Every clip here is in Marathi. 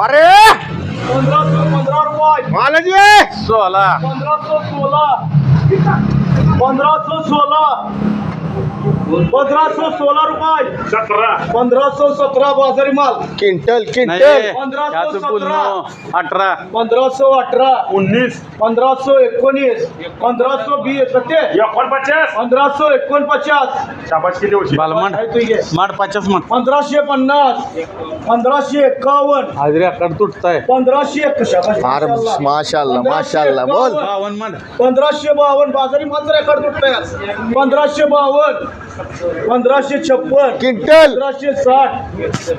अरे! पंधराशे पंधरा रुपये मालाजी सोळा. पंधराशे सोळा. पंधराशे सोळा. पंधराशे सोळा रुपये. सतरा. पंधराशे सतरा बाजारी माल. Quintal quintal. पंधराशे सतरा. अठरा. पंधराशे अठरा. उन्नीस. पंधराशे एकोणीस. पंधराशे वीस. ते एकोणपचास. पंधराशे एकोणपचास. शाबास किती होती? माठ पाचच म्हण. पंधराशे पन्नास. पंधराशे एकावन्न. हाजरी आकार तुटताय. पंधराशे. अरे माशाल्लाह. माशाल्लाह बोल. बावन्न म्हण पंधराशे बावन्न. बाजारी मात्र रेकॉर्ड तुटतोय. पंधराशे बावन्न. पंधराशे छप्पन क्विंटल. पंधराशे साठ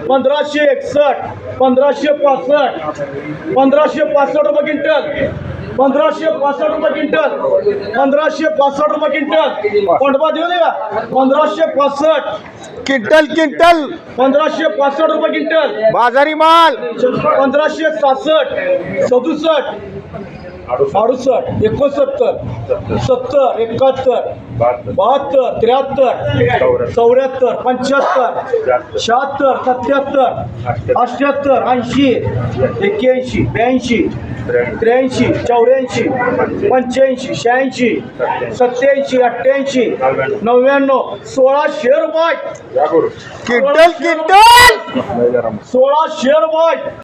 पंधराशे एकसष्ट पंधराशे पासष्ट पंधराशे पासष्ट रुपये क्विंटल पंधराशे पासष्ट रुपये क्विंटल पंधराशे पासष्ट रुपये क्विंटल. कोंडबा देऊ दे का पंधराशे पासष्ट क्विंटल क्विंटल. पंधराशे पासष्ट रुपये क्विंटल. बाजारी माल. पंधराशे सहासष्ट सदुसष्ट अडुसष्ट. एकोणसत्तर सत्तर. एकाहत्तर बहात्तर. त्र्याहत्तर चौऱ्याहत्तर. पंच्याहत्तर शहात्तर सत्याहत्तर अठ्याहत्तर ऐंशी एक्क्याऐंशी ब्याऐंशी त्र्याऐंशी. चौऱ्याऐंशी पंच्याऐंशी. शहाऐंशी सत्याऐंशी अठ्ठ्याऐंशी नव्याण्णव. सोळाशे रुपये क्विंटल क्विंटल सोळाशे रुपये